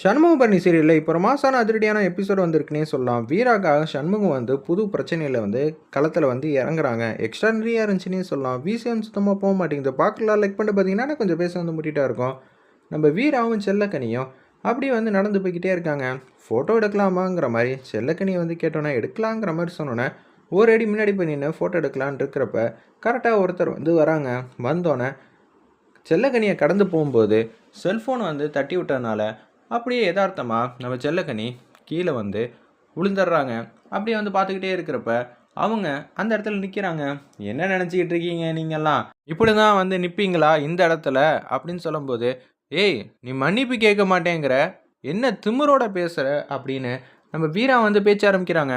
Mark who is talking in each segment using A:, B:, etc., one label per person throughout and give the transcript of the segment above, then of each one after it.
A: சண்முகபரணி சீரியலில் இப்போ ஒரு மாசான அதிரடியான எபிசோடு வந்திருக்குன்னே சொல்லலாம். வீராக்காக சண்முகம் வந்து புது பிரச்சனையில் வந்து களத்தில் வந்து இறங்குறாங்க. எக்ஸ்ட்ரானரியாக இருந்துச்சுன்னே சொல்லலாம். விசிஎம் சுத்தமாக போக மாட்டேங்குது. பார்க்கலாம் லைக் பண்ணிட்டு பார்த்தீங்கன்னா கொஞ்சம் பேச வந்து முட்டிகிட்டா இருக்கும். நம்ம வீராவும் செல்லக்கனியும் அப்படி வந்து நடந்து போய்கிட்டே இருக்காங்க. ஃபோட்டோ எடுக்கலாமாங்கிற மாதிரி செல்லக்கனியை வந்து கேட்டோன்னே எடுக்கலாங்கிற மாதிரி சொன்னோன்னே ஒரு அடி முன்னாடி போய் நின்று ஃபோட்டோ எடுக்கலான்னு இருக்கிறப்ப கரெக்டாக ஒருத்தர் வந்து வராங்க. வந்தோன்னே செல்லக்கனியை கடந்து போகும்போது செல்ஃபோனை வந்து தட்டி விட்டதுனால அப்படியே யதார்த்தமாக நம்ம செல்லக்கனி கீழே வந்து விழுந்துடுறாங்க அப்படியே வந்து பார்த்துக்கிட்டே இருக்கிறப்ப அவங்க அந்த இடத்துல நிற்கிறாங்க என்ன நினச்சிக்கிட்டு இருக்கீங்க நீங்கள்லாம் இப்படி தான் வந்து நிற்பீங்களா இந்த இடத்துல? அப்படின்னு சொல்லும்போது ஏய் நீ மன்னிப்பு கேட்க மாட்டேங்கிற. என்ன திமிரோட பேசுகிற அப்படின்னு நம்ம வீரா வந்து பேச்ச ஆரம்பிக்கிறாங்க.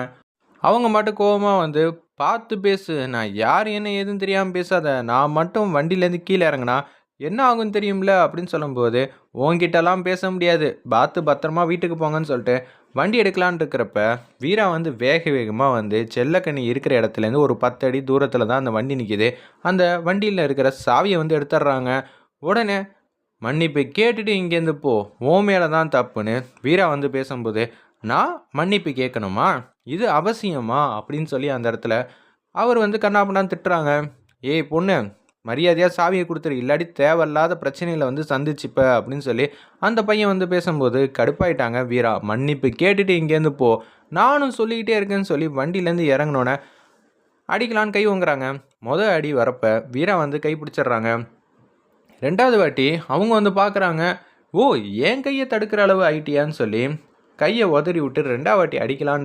A: அவங்க மட்டும் கோபமாக வந்து பார்த்து பேசு. நான் யார் என்ன ஏதுன்னு தெரியாமல் பேசாத. நான் மட்டும் வண்டியிலேருந்து கீழே இறங்குனா என்ன ஆகும் தெரியும்ல? அப்படின்னு சொல்லும்போது உன்கிட்டலாம் பேச முடியாது. பார்த்து பத்திரமா வீட்டுக்கு போங்கன்னு சொல்லிட்டு வண்டி எடுக்கலான்னு இருக்கிறப்ப வீரா வந்து வேக வேகமாக வந்து செல்லக்கனி இருக்கிற இடத்துலேருந்து ஒரு பத்து அடி தூரத்தில் தான் அந்த வண்டி நிற்கிது அந்த வண்டியில் இருக்கிற சாவியை வந்து எடுத்துடுறாங்க. உடனே மன்னிப்பு கேட்டுட்டு இங்கேருந்து போ. ஓ மேலே தான் தப்புன்னு வீரா வந்து பேசும்போது நான் மன்னிப்பு கேட்கணுமா? இது அவசியமா? அப்படின்னு சொல்லி அந்த இடத்துல அவர் வந்து கண்ணாப்பண்ணான்னு திட்டுறாங்க. ஏய் பொண்ணு மரியாதையாக சாவியை கொடுத்துரு. இல்லாட்டி தேவையில்லாத பிரச்சனைகளை வந்து சந்திச்சுப்ப அப்படின்னு சொல்லி அந்த பையன் வந்து பேசும்போது கடுப்பாயிட்டாங்க. வீரா மன்னிப்பு கேட்டுட்டு இங்கேருந்து போ. நானும் சொல்லிக்கிட்டே இருக்கேன்னு சொல்லி வண்டியிலேருந்து இறங்கினோன்னே அடிக்கலான்னு கை ஓங்குறாங்க. மொதல் அடி வரப்ப வீரா வந்து கை பிடிச்சிடுறாங்க. ரெண்டாவது வாட்டி அவங்க வந்து பார்க்குறாங்க ஓ ஏன் கையை தடுக்கிற அளவு ஆயிட்டியான்னு சொல்லி கையை உதறி விட்டு ரெண்டாவது வாட்டி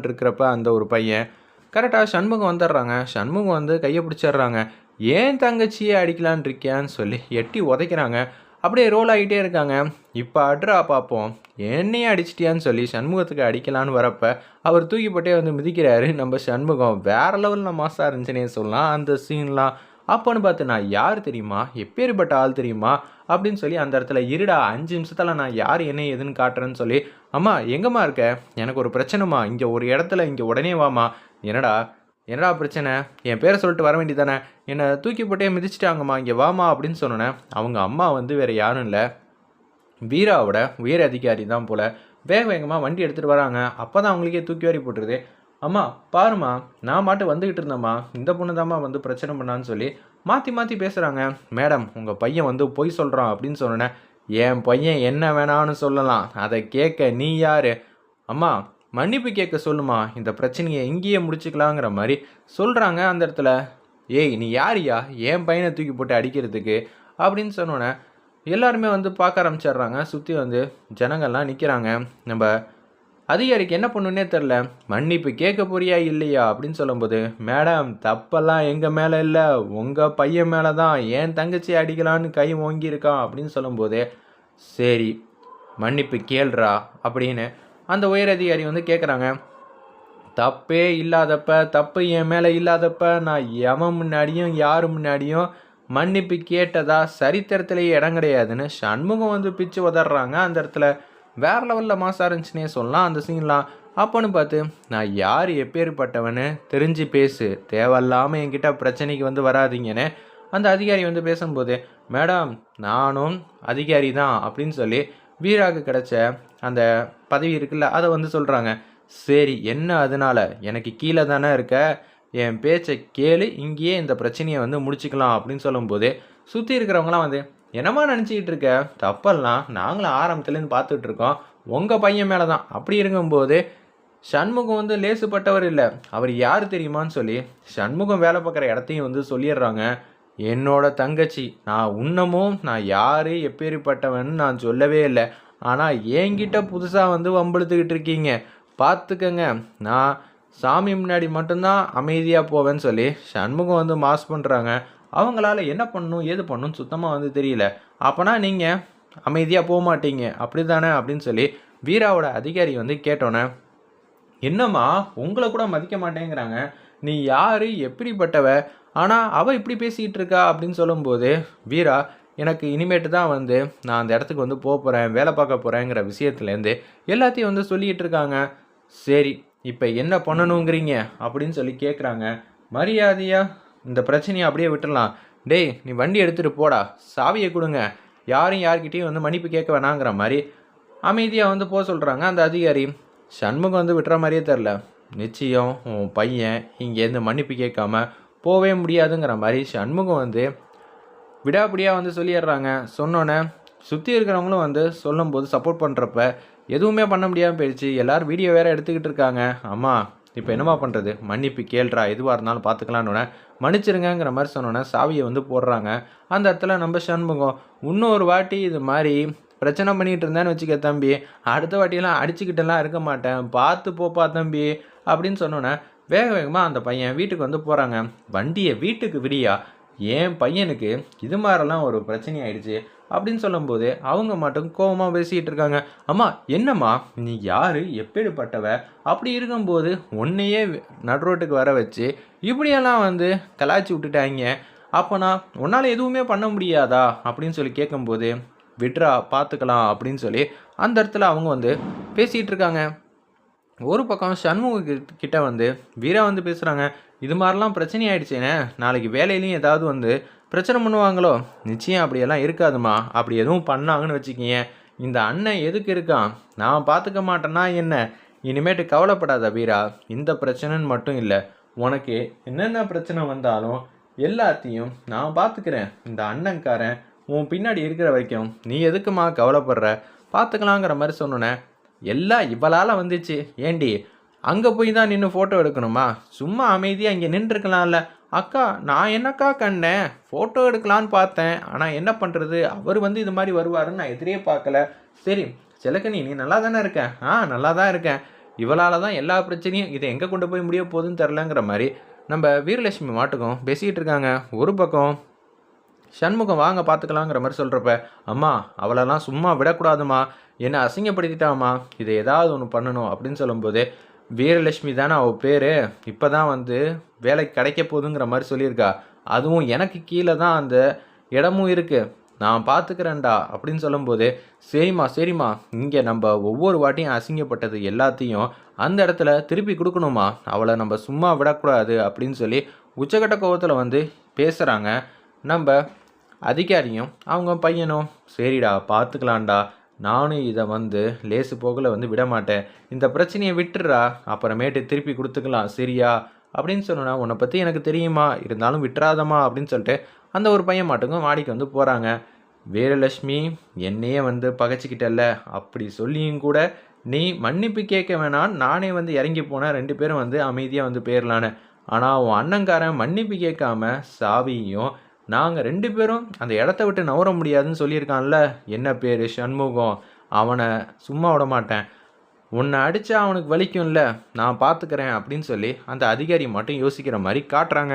A: இருக்கிறப்ப அந்த ஒரு பையன் கரெக்டாக சண்முகம் வந்துடுறாங்க. சண்முகம் வந்து கையை பிடிச்சிடுறாங்க. ஏன் தங்கச்சியை அடிக்கலான் இருக்கியான்னு சொல்லி எட்டி உதைக்கிறாங்க. அப்படியே ரோல் ஆகிட்டே இருக்காங்க. இப்போ அட்ரா பார்ப்போம். என்னையே அடிச்சிட்டியான்னு சொல்லி சண்முகத்துக்கு அடிக்கலான்னு வரப்ப அவர் தூக்கிப்பட்டே வந்து மிதிக்கிறாரு. நம்ம சண்முகம் வேற லெவலில் மாசாக இருந்துச்சுன்னே சொல்லலாம். அந்த சீன்லாம் அப்போன்னு பார்த்து நான் யார் தெரியுமா? எப்பேற்பட்ட ஆள் தெரியுமா? அப்படின்னு சொல்லி அந்த இடத்துல இருடா அஞ்சு நிமிஷத்தில் நான் யார் என்ன எதுன்னு காட்டுறேன்னு சொல்லி அம்மா எங்கம்மா இருக்க? எனக்கு ஒரு பிரச்சனைம்மா. இங்கே ஒரு இடத்துல இங்கே உடனே வாமா என்னடா என்னடா பிரச்சனை? என் பேரை சொல்லிட்டு வர வேண்டியதானே என்னை தூக்கி போட்டே மிதிச்சிட்டாங்கம்மா இங்கே வாமா அப்படின்னு சொன்னேன் அவங்க அம்மா வந்து வேறு யாரும் இல்லை. வீராவோட உயர் அதிகாரி தான் போல். வேக வேகமாக வண்டி எடுத்துகிட்டு வராங்க. அப்போ தான் அவங்களுக்கே தூக்கி வாரி போட்டுருது. அம்மா பாருமா நான் மாட்டு வந்துக்கிட்டு இருந்தேம்மா. இந்த பொண்ணு தாம்மா வந்து பிரச்சனை பண்ணான்னு சொல்லி மாற்றி மாற்றி பேசுகிறாங்க மேடம் உங்கள் பையன் வந்து பொய் சொல்கிறான் அப்படின்னு சொன்னேன் என் பையன் என்ன வேணான்னு சொல்லலாம். அதை கேட்க நீ யார்? அம்மா மன்னிப்பு கேட்க சொல்லுமா? இந்த பிரச்சனையை இங்கேயே முடிச்சுக்கலாங்கிற மாதிரி சொல்கிறாங்க அந்த இடத்துல. ஏய் நீ யாரியா? என் பையனை தூக்கி போட்டு அடிக்கிறதுக்கு அப்படின்னு சொன்னோன்னே எல்லாருமே வந்து பார்க்க ஆரம்பிச்சிடுறாங்க. சுற்றி வந்து ஜனங்கள்லாம் நிற்கிறாங்க நம்ம அதிகாரிக்கு என்ன பண்ணுன்னே தெரில மன்னிப்பு கேட்க போறியா இல்லையா அப்படின்னு சொல்லும்போது மேடம் தப்பெல்லாம் எங்கள் மேலே இல்லை. உங்கள் பையன் மேலே தான் ஏன் தங்கச்சி அடிக்கலான்னு கை ஓங்கியிருக்கான். அப்படின்னு சொல்லும்போது சரி மன்னிப்பு கேள்றா. அப்படின்னு அந்த உயர் அதிகாரி வந்து கேட்குறாங்க தப்பே இல்லாதப்ப தப்பு என் மேலே இல்லாதப்ப நான் எவன் முன்னாடியும் யார் முன்னாடியும் மன்னிப்பு கேட்டதா சரித்திரத்திலேயே இடம் கிடையாதுன்னு சண்முகம் வந்து பிச்சு உதறாங்க அந்த இடத்துல வேற லெவலில் மாசா இருந்துச்சுன்னே சொல்லலாம் அந்த சீன்லாம் அப்போன்னு பார்த்து நான் யார் எப்பேற்பட்டவன்னு தெரிஞ்சு பேசு. தேவையில்லாமல் என்கிட்ட பிரச்சனைக்கு வந்து வராதீங்கன்னு. அந்த அதிகாரி வந்து பேசும்போது மேடம் நானும் அதிகாரி தான் அப்படின்னு சொல்லி வீராக்கு கிடச்ச அந்த பதவி இருக்குல்ல அதை வந்து சொல்கிறாங்க சரி என்ன அதனால? எனக்கு கீழே தானே இருக்க. என் பேச்சை கேளு இங்கேயே இந்த பிரச்சனையை வந்து முடிச்சுக்கலாம் அப்படின்னு சொல்லும்போது சுற்றி இருக்கிறவங்களாம் வந்து என்னம்மா நினச்சிக்கிட்டு இருக்க? தப்பெல்லாம் நாங்களும் ஆரம்பத்துலேருந்து பார்த்துட்டு இருக்கோம். உங்கள் பையன் மேலே தான் அப்படி இருக்கும்போது சண்முகம் வந்து லேசுப்பட்டவர் இல்லை. அவர் யார் தெரியுமான்னு சொல்லி சண்முகம் வேலை பார்க்குற இடத்தையும் வந்து சொல்லிடுறாங்க. என்னோட தங்கச்சி நான் உன்னமும் நான் யார் எப்பேற்பட்டவன் நான் சொல்லவே இல்லை. ஆனால் என்கிட்ட புதுசாக வந்து வம்பெழுத்துக்கிட்டு இருக்கீங்க. பார்த்துக்கங்க நான் சாமி முன்னாடி மட்டும்தான் அமைதியாக போவேன்னு சொல்லி சண்முகம் வந்து மாஸ் பண்ணுறாங்க அவங்களால என்ன பண்ணணும் ஏது பண்ணணும் சுத்தமாக வந்து தெரியல. அப்போனா நீங்கள் அமைதியாக போக மாட்டீங்க. அப்படி தானே அப்படின்னு சொல்லி வீராவோட அதிகாரி வந்து கேட்டோன்னே என்னம்மா உங்களை கூட மதிக்க மாட்டேங்கிறாங்க. நீ யார்? எப்படிப்பட்டவ? ஆனால் அவள் இப்படி பேசிக்கிட்டு இருக்கா? அப்படின்னு சொல்லும்போது வீரா எனக்கு இனிமேட்டு தான் வந்து நான் அந்த இடத்துக்கு வந்து போக போகிறேன் வேலை பார்க்க போகிறேங்கிற விஷயத்துலேருந்து எல்லாத்தையும் வந்து சொல்லிகிட்டு இருக்காங்க. சரி இப்போ என்ன பண்ணணுங்கிறீங்க அப்படின்னு சொல்லி கேட்குறாங்க மரியாதையாக இந்த பிரச்சனையை அப்படியே விட்டுடலாம் டேய் நீ வண்டி எடுத்துகிட்டு போடா சாவியை கொடுங்க. யாரும் யார்கிட்டையும் வந்து மன்னிப்பு கேட்க வேணாங்கிற மாதிரி அமைதியாக வந்து போக சொல்கிறாங்க அந்த அதிகாரி. சண்முகம் வந்து விட்டுற மாதிரியே தெரில நிச்சயம் உன் பையன் இங்கேருந்து மன்னிப்பு கேட்காம போகவே முடியாதுங்கிற மாதிரி சண்முகம் வந்து விடாப்பிடியாக வந்து சொல்லிடுறாங்க. சொன்னோன்னே சுற்றி இருக்கிறவங்களும் வந்து சொல்லும்போது சப்போர்ட் பண்ணுறப்ப எதுவுமே பண்ண முடியாமல் போயிடுச்சு. எல்லோரும் வீடியோ வேறு எடுத்துக்கிட்டு இருக்காங்க. அம்மா இப்போ என்னம்மா பண்ணுறது மன்னிப்பு கேள்றா எதுவாக இருந்தாலும் பார்த்துக்கலான்னு மன்னிச்சிருங்கிற மாதிரி சொன்னோன்னே சாவியை வந்து போடுறாங்க. அந்த இடத்துல நம்ம சண்முகம் இன்னொரு வாட்டி இது மாதிரி பிரச்சனை பண்ணிகிட்டு இருந்தேன்னு வச்சுக்க தம்பி. அடுத்த வாட்டியெல்லாம் அடிச்சுக்கிட்டெல்லாம் இருக்க மாட்டேன். பார்த்து போப்பா தம்பி. அப்படின்னு சொன்னோன்னே வேக வேகமாக அந்த பையன் வீட்டுக்கு வந்து போகிறாங்க வண்டியை வீட்டுக்கு விடியா? என் பையனுக்கு இது மாதிரிலாம் ஒரு பிரச்சனை ஆயிடுச்சு அப்படின்னு சொல்லும்போது அவங்க மட்டும் கோபமாக பேசிகிட்டு இருக்காங்க. அம்மா என்னம்மா? நீ யார்? எப்படிப்பட்டவ அப்படி இருக்கும்போது உன்னையே நடுரோட்டுக்கு வர வச்சு இப்படியெல்லாம் வந்து கலாய்ச்சி விட்டுட்டாங்க. அப்போனா உன்னால் எதுவுமே பண்ண முடியாதா? அப்படின்னு சொல்லி கேட்கும்போது விட்ரா பார்த்துக்கலாம் அப்படின்னு சொல்லி அந்த இடத்துல அவங்க வந்து பேசிகிட்டு இருக்காங்க. ஒரு பக்கம் சண்முக கிட்ட வந்து வீரா வந்து பேசுகிறாங்க இது மாதிரிலாம் பிரச்சனை ஆயிடுச்சேனே. நாளைக்கு வேலையிலையும் ஏதாவது வந்து பிரச்சனை பண்ணுவாங்களோ? நிச்சயம் அப்படியெல்லாம் இருக்காதுமா. அப்படி எதுவும் பண்ணாங்கன்னு வச்சுக்கிங்க. இந்த அண்ணன் எதுக்கு இருக்கான்? நான் பார்த்துக்க மாட்டேன்னா என்ன? இனிமேட்டு கவலைப்படாத வீரா. இந்த பிரச்சனைன்னு மட்டும் இல்லை. உனக்கு என்னென்ன பிரச்சனை வந்தாலும் எல்லாத்தையும் நான் பார்த்துக்கிறேன் இந்த அண்ணன்காரன் உன் பின்னாடி இருக்கிற வரைக்கும் நீ எதுக்குமா கவலைப்படுற? பார்த்துக்கலாங்கிற மாதிரி சொன்னோன்னே எல்லாம் இவளால் வந்துச்சு. ஏண்டி அங்கே போய் தான் நின்று ஃபோட்டோ எடுக்கணுமா? சும்மா அமைதியாக இங்கே நின்றுருக்கலாம்ல. அக்கா நான் என்னக்கா கண்டேன் ஃபோட்டோ எடுக்கலான்னு பார்த்தேன். ஆனால் என்ன பண்ணுறது அவர் வந்து இது மாதிரி வருவாருன்னு நான் எதிரே பார்க்கல. சரி சிலக்கணி நீ நல்லா தானே இருக்கேன் ஆ நல்லா தான் இருக்கேன். இவளால் தான் எல்லா பிரச்சனையும் இதை எங்கே கொண்டு போய் முடிய போகுதுன்னு தெரிலங்கிற மாதிரி நம்ம வீரலட்சுமி மாட்டுக்கும் பேசிக்கிட்டு இருக்காங்க. ஒரு பக்கம் சண்முகம் வாங்க பார்த்துக்கலாங்கிற மாதிரி சொல்கிறப்ப அம்மா அவளெல்லாம் சும்மா விடக்கூடாதுமா. என்னை அசிங்கப்படுத்திட்டாமா இதை ஏதாவது ஒன்று பண்ணணும் அப்படின்னு சொல்லும்போது வீரலட்சுமி தானே அவள் பேர். இப்போ தான் வந்து வேலைக்கு கிடைக்க போகுதுங்கிற மாதிரி சொல்லியிருக்கா. அதுவும் எனக்கு கீழே தான் அந்த இடமும் இருக்குது நான் பார்த்துக்கிறேன்டா அப்படின்னு சொல்லும்போது சரிம்மா சரிம்மா. இங்கே நம்ம ஒவ்வொரு வாட்டியும் அசிங்கப்பட்டது எல்லாத்தையும் அந்த இடத்துல திருப்பி கொடுக்கணுமா? அவளை நம்ம சும்மா விடக்கூடாது அப்படின்னு சொல்லி உச்சகட்ட கோவத்தில் வந்து பேசுகிறாங்க நம்ம அதிகாரியும் அவங்க பையனும் சரிடா பார்த்துக்கலான்டா நானும் இதை வந்து லேசு போகல வந்து விட மாட்டேன். இந்த பிரச்சனையை விட்டுறா அப்புறமேட்டு திருப்பி கொடுத்துக்கலாம் சரியா? அப்படின்னு சொன்னா உன்னை பற்றி எனக்கு தெரியுமா? இருந்தாலும் விட்டுறாதம்மா அப்படின்னு சொல்லிட்டு அந்த ஒரு பையன் மட்டுக்கும் மாடிக்கு வந்து போகிறாங்க வீரலட்சுமி என்னையே வந்து பகைச்சிக்கிட்டல்ல. அப்படி சொல்லியும் கூட நீ மன்னிப்பு கேட்க வேணாம். நானே வந்து இறங்கி போனேன் ரெண்டு பேரும் வந்து அமைதியாக வந்து போயிடலான்னு ஆனால் உன் அண்ணங்காரன் மன்னிப்பு கேட்காம சாவியும் நாங்கள் ரெண்டு பேரும் அந்த இடத்த விட்டு நவர முடியாதுன்னு சொல்லியிருக்கான்ல. என்ன பேர்? சண்முகம். அவனை சும்மா விட மாட்டேன். உன்னை அடித்தா அவனுக்கு வலிக்கும்ல. நான் பார்த்துக்கிறேன் அப்படின்னு சொல்லி அந்த அதிகாரி மட்டும் யோசிக்கிற மாதிரி காட்டுறாங்க.